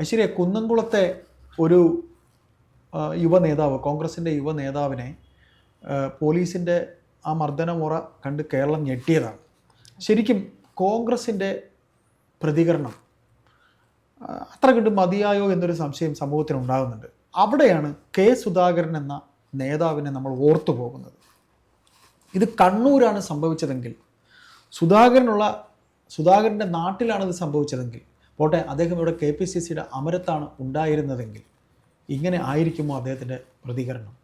ഐശ്വര്യ കുന്നംകുളത്തെ ഒരു യുവ നേതാവ് കോൺഗ്രസിന്റെ യുവ നേതാവിനെ പോലീസിന്റെ ആ മർദ്ദനമുറ കണ്ട് കേരളം ഞെട്ടിയതാണ്. ശരിക്കും കോൺഗ്രസിന്റെ പ്രതികരണം അത്ര കണ്ട് മതിയായോ എന്നൊരു സംശയം സമൂഹത്തിന് ഉണ്ടാകുന്നുണ്ട്. അവിടെയാണ് കെ സുധാകരൻ എന്ന നേതാവിനെ നമ്മൾ ഓർത്തു പോകുന്നത്. ഇത് കണ്ണൂരാണ് സംഭവിച്ചതെങ്കിൽ സുധാകരനുള്ള സുധാകരന്റെ നാട്ടിലാണ് ഇത് സംഭവിച്ചതെങ്കിൽ പോട്ടെ അദ്ദേഹം ഇവിടെ കെ പി സി സിയുടെ അമരത്താണ് ഉണ്ടായിരുന്നതെങ്കിൽ ഇങ്ങനെ ആയിരിക്കുമോ അദ്ദേഹത്തിന്റെ പ്രതികരണം?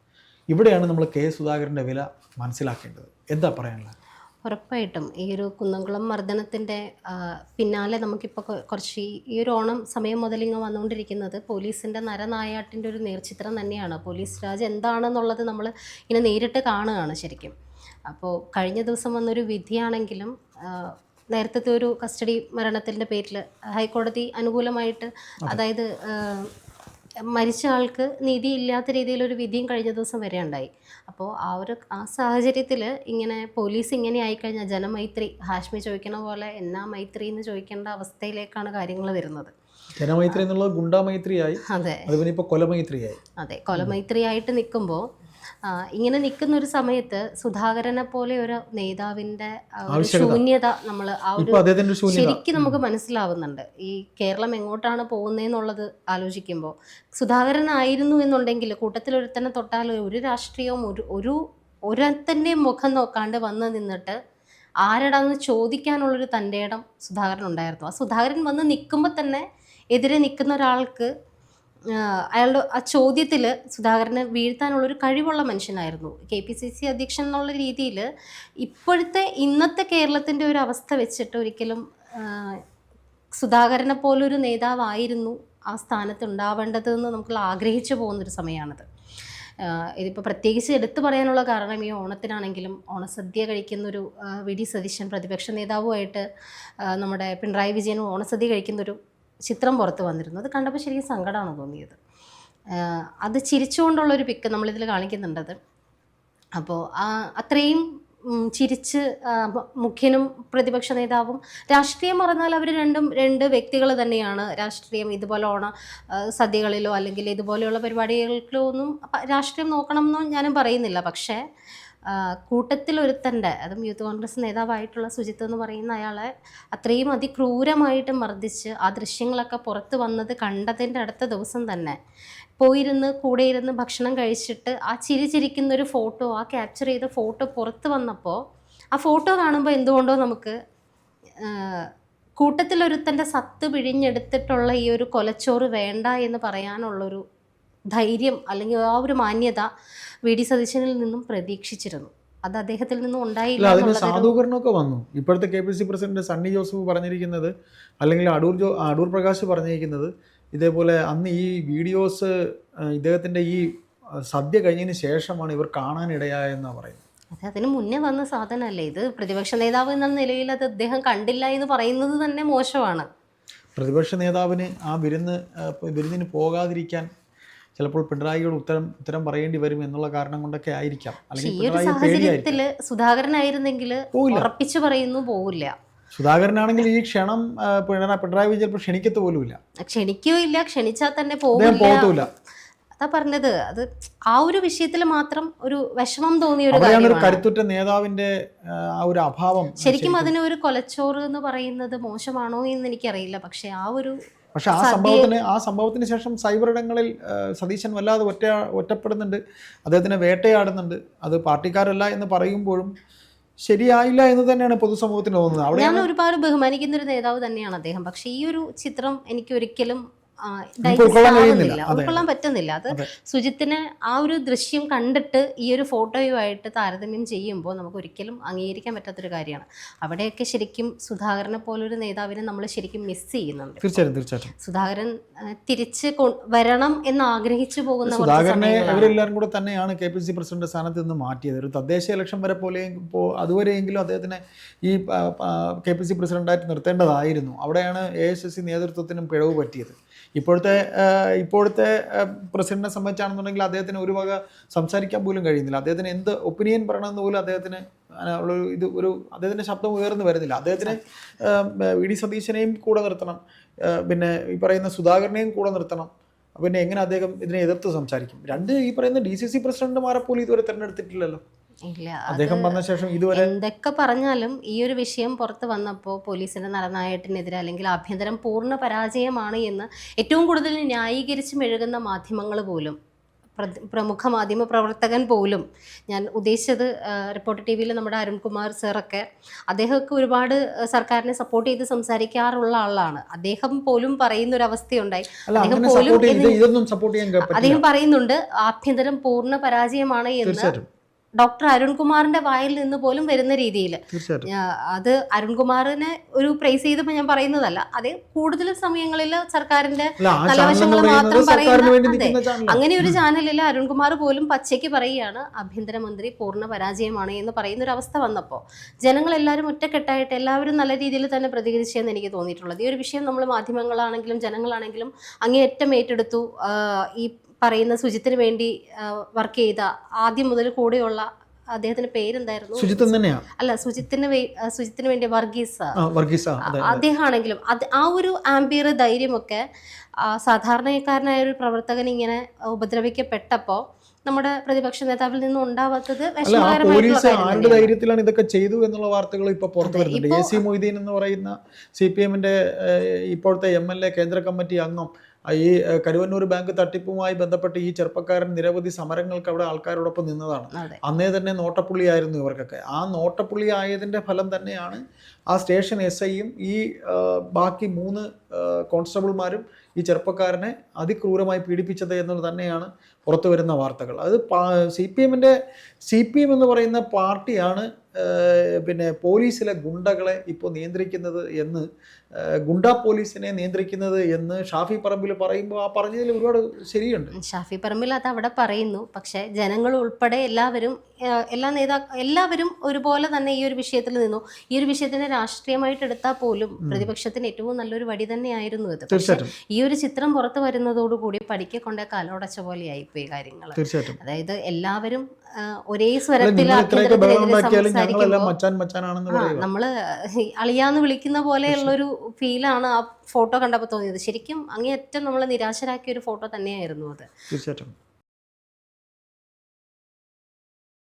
ഇവിടെയാണ് നമ്മൾ കെ സുധാകരന്റെ വില മനസ്സിലാക്കേണ്ടത്. എന്താ പറയാനുള്ളത്? ഉറപ്പായിട്ടും. ഈ ഒരു കുന്നംകുളം മർദ്ദനത്തിന്റെ പിന്നാലെ നമുക്കിപ്പോൾ കുറച്ച് ഈ- ഒരു ഓണം സമയം മുതൽ ഇങ്ങ് വന്നുകൊണ്ടിരിക്കുന്നത് പോലീസിന്റെ നരനായാട്ടിന്റെ ഒരു നേർചിത്രം തന്നെയാണ്. പോലീസ് രാജ് എന്താണെന്നുള്ളത് നമ്മൾ ഇങ്ങനെ നേരിട്ട് കാണുകയാണ് ശരിക്കും. അപ്പോൾ കഴിഞ്ഞ ദിവസം വന്നൊരു വിധിയാണെങ്കിലും നേരത്തെ ഒരു കസ്റ്റഡി മരണത്തിന്റെ പേരിൽ ഹൈക്കോടതി അനുകൂലമായിട്ട് അതായത് മരിച്ച ആൾക്ക് നീതി ഇല്ലാത്ത രീതിയിലൊരു വിധിയും കഴിഞ്ഞ ദിവസം വരെ ഉണ്ടായി. അപ്പോൾ ആ ഒരു ആ സാഹചര്യത്തിൽ ഇങ്ങനെ പോലീസ് ഇങ്ങനെ ആയിക്കഴിഞ്ഞാൽ ജനമൈത്രി ഹാഷ്മി ചോദിക്കണ പോലെ എന്നാ മൈത്രി എന്ന് ചോദിക്കേണ്ട അവസ്ഥയിലേക്കാണ് കാര്യങ്ങൾ വരുന്നത്. ജനമൈത്രി എന്നുള്ളത് ഗുണ്ടാമൈത്രിയായി. അതെ. അതുപോലെ ഇപ്പോൾ കൊലമൈത്രിയായി. അതെ കൊലമൈത്രിയായിട്ട് നിൽക്കുമ്പോൾ ഇങ്ങനെ നിൽക്കുന്ന ഒരു സമയത്ത് സുധാകരനെ പോലെ ഒരു ആവശ്യകത. ശൂന്യത നമ്മൾ ആ ഒരു ശരിക്കും നമുക്ക് മനസ്സിലാവുന്നുണ്ട്. ഈ കേരളം എങ്ങോട്ടാണ് പോകുന്നതെന്നുള്ളത് ആലോചിക്കുമ്പോൾ. സുധാകരൻ ആയിരുന്നു എന്നുണ്ടെങ്കിൽ കൂട്ടത്തിൽ ഒരുത്തനെ തൊട്ടാൽ ഒരു രാഷ്ട്രീയവും ഒരു ഒരു ഒരുത്തന്റെ മുഖം നോക്കാണ്ട് വന്ന് നിന്നിട്ട് ആരടാന്ന് ചോദിക്കാനുള്ളൊരു തന്റെ ഇടം സുധാകരൻ ഉണ്ടായിരുന്നു ആ സുധാകരൻ വന്ന് നിൽക്കുമ്പോൾ തന്നെ എതിരെ നിൽക്കുന്ന ഒരാൾക്ക് അയാളുടെ ആ ചോദ്യത്തിൽ സുധാകരനെ വീഴ്ത്താനുള്ളൊരു കഴിവുള്ള മനുഷ്യനായിരുന്നു. കെ പി സി സി അധ്യക്ഷൻ എന്നുള്ള രീതിയിൽ ഇപ്പോഴത്തെ ഇന്നത്തെ കേരളത്തിന്റെ ഒരു അവസ്ഥ വെച്ചിട്ട് ഒരിക്കലും സുധാകരനെ പോലൊരു നേതാവായിരുന്നു ആ സ്ഥാനത്ത് ഉണ്ടാവേണ്ടതെന്ന് നമുക്ക് ആഗ്രഹിച്ചു പോകുന്നൊരു സമയമാണത് ഇതിപ്പോൾ പ്രത്യേകിച്ച് എടുത്തു പറയാനുള്ള കാരണം ഈ ഓണത്തിനാണെങ്കിലും ഓണസദ്യ കഴിക്കുന്നൊരു വി ഡി സതീശൻ പ്രതിപക്ഷ നേതാവുമായിട്ട് നമ്മുടെ പിണറായി വിജയനും ഓണസദ്യ കഴിക്കുന്നൊരു ചിത്രം പുറത്ത് വന്നിരുന്നു. അത് കണ്ടപ്പോൾ ശരിക്കും സങ്കടമാണ് തോന്നിയത്. അത് ചിരിച്ചുകൊണ്ടുള്ളൊരു പിക്ക് നമ്മളിതിൽ കാണിക്കുന്നുണ്ടത്. അപ്പോൾ അത്രയും ചിരിച്ച് മുഖ്യനും പ്രതിപക്ഷ നേതാവും രാഷ്ട്രീയം പറഞ്ഞാൽ അവർ രണ്ടും രണ്ട് വ്യക്തികൾ തന്നെയാണ് രാഷ്ട്രീയം ഇതുപോലെ ഓണ സദ്യകളിലോ അല്ലെങ്കിൽ ഇതുപോലെയുള്ള പരിപാടികളിലോ ഒന്നും രാഷ്ട്രീയം നോക്കണം എന്നോ ഞാനും പറയുന്നില്ല. പക്ഷേ ഒരുത്തന്റെ അതും യൂത്ത് കോൺഗ്രസ് നേതാവായിട്ടുള്ള സുജിത്ത് എന്ന് പറയുന്ന അയാളെ അത്രയും അതിക്രൂരമായിട്ട് മർദ്ദിച്ച് ആ ദൃശ്യങ്ങളൊക്കെ പുറത്ത് വന്നത് കണ്ടതിന്റെ അടുത്ത ദിവസം തന്നെ. പോയിരുന്ന് കൂടെ ഇരുന്ന് ഭക്ഷണം കഴിച്ചിട്ട് ആ ചിരി ചിരിക്കുന്ന ഒരു ഫോട്ടോ ആ ക്യാപ്ചർ ചെയ്ത ഫോട്ടോ പുറത്ത് വന്നപ്പോൾ ആ ഫോട്ടോ കാണുമ്പോൾ എന്തുകൊണ്ടോ നമുക്ക് കൂട്ടത്തിലൊരുത്തന്റെ സത്ത് പിഴിഞ്ഞെടുത്തിട്ടുള്ള ഈ ഒരു കൊലച്ചോറ് വേണ്ട എന്ന് പറയാനുള്ളൊരു ധൈര്യം അല്ലെങ്കിൽ ആ ഒരു മാന്യത വി ഡി സതീശനിൽ നിന്നും പ്രതീക്ഷിച്ചിരുന്നു. അത് അദ്ദേഹത്തിൽ നിന്നും ഉണ്ടായില്ല അതിന് സാധൂകരണമൊക്കെ വന്നു. ഇപ്പോഴത്തെ K P C president Sunny Joseph പറഞ്ഞിരിക്കുന്നത് അല്ലെങ്കിൽ അടൂർ ജോ അടൂർ പ്രകാശ് പറഞ്ഞിരിക്കുന്നത് ഇതേപോലെ അന്ന് ഈ വീഡിയോസ് ഇദ്ദേഹത്തിന്റെ ഈ സദ്യ കഴിഞ്ഞതിന് ശേഷമാണ് ഇവർ കാണാനിടയായെന്നാണ് പറയുന്നത്. അതെ അതിന് മുന്നേ വന്ന സാധനമല്ലേ ഇത്? പ്രതിപക്ഷ നേതാവ് എന്ന നിലയിൽ അത് അദ്ദേഹം കണ്ടില്ല എന്ന് പറയുന്നത് തന്നെ മോശമാണ്. പ്രതിപക്ഷ നേതാവിന് ആ വിരുന്ന് വിരുന്നിന് പോകാതിരിക്കാൻ ചിലപ്പോൾ പിണറായിയോട് ഉത്തരം ഉത്തരം പറയേണ്ടി വരും എന്നുള്ള കാരണം കൊണ്ടൊക്കെ ആയിരിക്കാം. അല്ലെങ്കിൽ സുധാകരനായിരുന്നെങ്കിൽ. ഉറപ്പിച്ചു പറയുന്നു പോകില്ല സുധാകരനാണെങ്കിൽ ഈ ക്ഷണം പിണറായി പിണറായി വിജയൻ ചിലപ്പോൾ ക്ഷണിക്കത്ത് പോലുമില്ല. ക്ഷണിക്കുകയില്ല ക്ഷണിച്ചാൽ തന്നെ പോകില്ല അതാ പറഞ്ഞത്. അത് ആ ഒരു വിഷയത്തിൽ മാത്രം ഒരു വിഷമം തോന്നിയ ഒരു കരുത്തുറ്റ നേതാവിന്റെ ആ, ആ ഒരു അഭാവം. ശരിക്കും അതിന് ഒരു കൊലച്ചോറ് എന്ന് പറയുന്നത് മോശമാണോ എന്ന് എനിക്കറിയില്ല. പക്ഷെ ആ ഒരു പക്ഷെ ആ സംഭവത്തിന് ആ സംഭവത്തിന് ശേഷം സൈബർ ഇടങ്ങളിൽ സതീശൻ വല്ലാതെ ഒറ്റ ഒറ്റപ്പെടുന്നുണ്ട്. അദ്ദേഹത്തിനെ വേട്ടയാടുന്നുണ്ട്. അത് പാർട്ടിക്കാരല്ല എന്ന് പറയുമ്പോഴും ശരിയായില്ല എന്ന് തന്നെയാണ് പൊതുസമൂഹത്തിന് തോന്നുന്നത്. ഞാൻ ഒരുപാട് ബഹുമാനിക്കുന്ന ഒരു നേതാവ് തന്നെയാണ് അദ്ദേഹം. പക്ഷേ ഈ ഒരു ചിത്രം എനിക്ക് ഒരിക്കലും ഉൾക്കൊള്ളാൻ കഴിയുന്നില്ല. ആവുന്നില്ല. ഉൾക്കൊള്ളാൻ പറ്റുന്നില്ല. അത് സുജിത്തിനെ ആ ഒരു ദൃശ്യം കണ്ടിട്ട് ഈ ഒരു ഫോട്ടോയുമായിട്ട് താരതമ്യം ചെയ്യുമ്പോൾ നമുക്ക് ഒരിക്കലും അംഗീകരിക്കാൻ പറ്റാത്തൊരു കാര്യമാണ്. അവിടെയൊക്കെ ശരിക്കും സുധാകരനെ പോലൊരു നേതാവിനെ നമ്മൾ ശരിക്കും മിസ് ചെയ്യുന്നുണ്ട്. തീർച്ചയായും തീർച്ചയായിട്ടും. സുധാകരൻ തിരിച്ച് വരണം എന്ന് ആഗ്രഹിച്ചു പോകുന്ന സുധാകരനെ സമയങ്ങളാണ്. കൂടെ തന്നെയാണ് കെ പി സി പ്രസിഡന്റ് സ്ഥാനത്ത് നിന്ന് മാറ്റിയത്. ഒരു തദ്ദേശ ഇലക്ഷൻ വരെ പോലെ അതുവരെയെങ്കിലും അദ്ദേഹത്തിനെ ഈ കെ പി സി പ്രസിഡന്റായിട്ട് നിർത്തേണ്ടതായിരുന്നു. അവിടെയാണ് എ എസ് എസ് സി നേതൃത്വത്തിനും പിഴവ് പറ്റിയത്. ഇപ്പോഴത്തെ ഇപ്പോഴത്തെ പ്രസിഡന്റിനെ സംബന്ധിച്ചാണെന്നുണ്ടെങ്കിൽ അദ്ദേഹത്തിന് ഒരു വക സംസാരിക്കാൻ പോലും കഴിയുന്നില്ല. അദ്ദേഹത്തിന് എന്ത് ഒപ്പീനിയൻ പറയണമെന്ന് പോലും അദ്ദേഹത്തിന് ഉള്ള ഇത് ഒരു അദ്ദേഹത്തിന്റെ ശബ്ദം ഉയർന്നു വരുന്നില്ല. അദ്ദേഹത്തിന് വി. ഡി. സതീശനെയും കൂടെ നിർത്തണം. പിന്നെ ഈ പറയുന്ന സുധാകരനെയും കൂടെ നിർത്തണം. പിന്നെ എങ്ങനെ അദ്ദേഹം ഇതിനെ എതിർത്ത് സംസാരിക്കും? രണ്ട് ഈ പറയുന്ന ഡി സി സി പ്രസിഡന്റുമാരെ പോലും ഇതുവരെ തിരഞ്ഞെടുത്തിട്ടില്ലല്ലോ. ഇല്ല അദ്ദേഹം വന്ന ശേഷം ഇതുവരെ എന്തൊക്കെ പറഞ്ഞാലും ഈ ഒരു വിഷയം പുറത്ത് വന്നപ്പോൾ പോലീസിന്റെ നരനായട്ടിനെതിരെ അല്ലെങ്കിൽ ആഭ്യന്തരം പൂർണ പരാജയമാണ് എന്ന് ഏറ്റവും കൂടുതൽ ന്യായീകരിച്ച് മെഴുകുന്ന മാധ്യമങ്ങൾ പോലും പ്രമുഖ മാധ്യമ പ്രവർത്തകൻ പോലും ഞാൻ ഉദ്ദേശിച്ചത് റിപ്പോർട്ടർ ടി വിയിൽ നമ്മുടെ അരുൺകുമാർ സാറൊക്കെ അദ്ദേഹമൊക്കെ ഒരുപാട് സർക്കാരിനെ സപ്പോർട്ട് ചെയ്ത് സംസാരിക്കാറുള്ള ആളാണ്. അദ്ദേഹം പോലും പറയുന്ന ഒരു അവസ്ഥയുണ്ടായി അദ്ദേഹം പോലും അദ്ദേഹം പറയുന്നുണ്ട് ആഭ്യന്തരം പൂർണ പരാജയമാണ് എന്ന്. ഡോക്ടർ അരുൺകുമാറിന്റെ വായിൽ നിന്ന് പോലും വരുന്ന രീതിയിൽ അത് അരുൺകുമാറിനെ ഒരു പ്രൈസ് ചെയ്തപ്പോൾ ഞാൻ പറയുന്നതല്ല. അതെ കൂടുതൽ സമയങ്ങളിൽ സർക്കാരിന്റെ തലവശങ്ങൾ നല്ല വശങ്ങൾ മാത്രം പറയുന്ന- അങ്ങനെ ഒരു ചാനലിൽ അരുൺകുമാർ പോലും പച്ചയ്ക്ക് പറയുകയാണ്. ആഭ്യന്തരമന്ത്രി പൂർണ പരാജയമാണ് എന്ന് പറയുന്ന ഒരു അവസ്ഥ വന്നപ്പോൾ ജനങ്ങൾ എല്ലാവരും ഒറ്റക്കെട്ടായിട്ട് എല്ലാവരും നല്ല രീതിയിൽ തന്നെ പ്രതികരിച്ചെന്ന് എനിക്ക് തോന്നിയിട്ടുള്ളത്. ഈ ഒരു വിഷയം നമ്മൾ മാധ്യമങ്ങളാണെങ്കിലും ജനങ്ങളാണെങ്കിലും അങ്ങേയറ്റം ഏറ്റെടുത്തു. ഈ പറയുന്ന സുജിത്തിന് വേണ്ടി വർക്ക് ചെയ്ത ആദ്യം മുതൽ കൂടെയുള്ള അദ്ദേഹത്തിന്റെ പേരെന്തായിരുന്നു? സുജിത്ത് അല്ല സുജിത്തിന് സുജിത്തിന് വേണ്ടി വർഗീസ്. വർഗീസ. അദ്ദേഹമാണെങ്കിലും അത് ആ ഒരു ആംബിയർ ധൈര്യമൊക്കെ സാധാരണക്കാരനായ ഒരു പ്രവർത്തകൻ ഇങ്ങനെ ഉപദ്രവിക്കപ്പെട്ടപ്പോൾ നമ്മുടെ പ്രതിപക്ഷ നേതാവിൽ നിന്നും ഉണ്ടാവാത്തത് ആരുടെ ധൈര്യത്തിലാണ് ഇതൊക്കെ ചെയ്തു എന്നുള്ള വാർത്തകൾ ഇപ്പൊ പുറത്തു വരുന്നുണ്ട്. എ സി മൊയ്തീൻ എന്ന് പറയുന്ന സി പി എമ്മിന്റെ ഇപ്പോഴത്തെ എം എൽ എ കേന്ദ്ര കമ്മിറ്റി അംഗം ഈ കരുവന്നൂർ ബാങ്ക് തട്ടിപ്പുമായി ബന്ധപ്പെട്ട് ഈ ചെറുപ്പക്കാരൻ നിരവധി സമരങ്ങൾക്ക് അവിടെ ആൾക്കാരോടൊപ്പം നിന്നതാണ്. അന്നേ തന്നെ നോട്ടപ്പുള്ളിയായിരുന്നു ഇവർക്കൊക്കെ. ആ നോട്ടപ്പുള്ളി ആയതിന്റെ ഫലം തന്നെയാണ് ആ സ്റ്റേഷൻ എസ് ഐയും ഈ ബാക്കി മൂന്ന് കോൺസ്റ്റബിൾമാരും ഈ ചെറുപ്പക്കാരനെ അതിക്രൂരമായി പീഡിപ്പിച്ചത് എന്നത് തന്നെയാണ് പുറത്തു വരുന്ന വാർത്തകൾ. അത് സി പി എമ്മിന്റെ സി പി എം എന്ന് പറയുന്ന പാർട്ടിയാണ് പിന്നെ പോലീസിലെ ഗുണ്ടകളെ ഇപ്പോൾ നിയന്ത്രിക്കുന്നത് എന്ന് ഗുണ്ട പോലീസിനെ നിയന്ത്രിക്കുന്നത് എന്ന് ഷാഫി പറമ്പിൽ പറയുമ്പോൾ ആ പറഞ്ഞതിൽ ഒരുപാട് ശരിയുണ്ട്. ഷാഫി പറമ്പിൽ അത് അവിടെ പറയുന്നു. പക്ഷേ ജനങ്ങൾ ഉൾപ്പെടെ എല്ലാവരും എല്ലാ നേതാ എല്ലാവരും ഒരുപോലെ തന്നെ ഈ ഒരു വിഷയത്തിൽ നിന്നു. ഈ ഒരു വിഷയത്തിനെ രാഷ്ട്രീയമായിട്ട് എടുത്താൽ പോലും പ്രതിപക്ഷത്തിന് ഏറ്റവും നല്ലൊരു വടി തന്നെയായിരുന്നു ഇത്. പക്ഷേ ഈ ഒരു ചിത്രം പുറത്തു വരുന്നതോടുകൂടി പഠിക്കെ കൊണ്ട കാലോടച്ച പോലെയായിപ്പോയി കാര്യങ്ങൾ അതായത് എല്ലാവരും ഒരേ സ്വരത്തിൽ നമ്മൾ അളിയാന്ന് വിളിക്കുന്ന പോലെയുള്ളൊരു ഫീലാണ് ആ ഫോട്ടോ കണ്ടപ്പോൾ തോന്നിയത്. ശരിക്കും അങ്ങേയറ്റം നമ്മളെ നിരാശരാക്കിയ ഒരു ഫോട്ടോ തന്നെയായിരുന്നു അത്. തീർച്ചയായിട്ടും.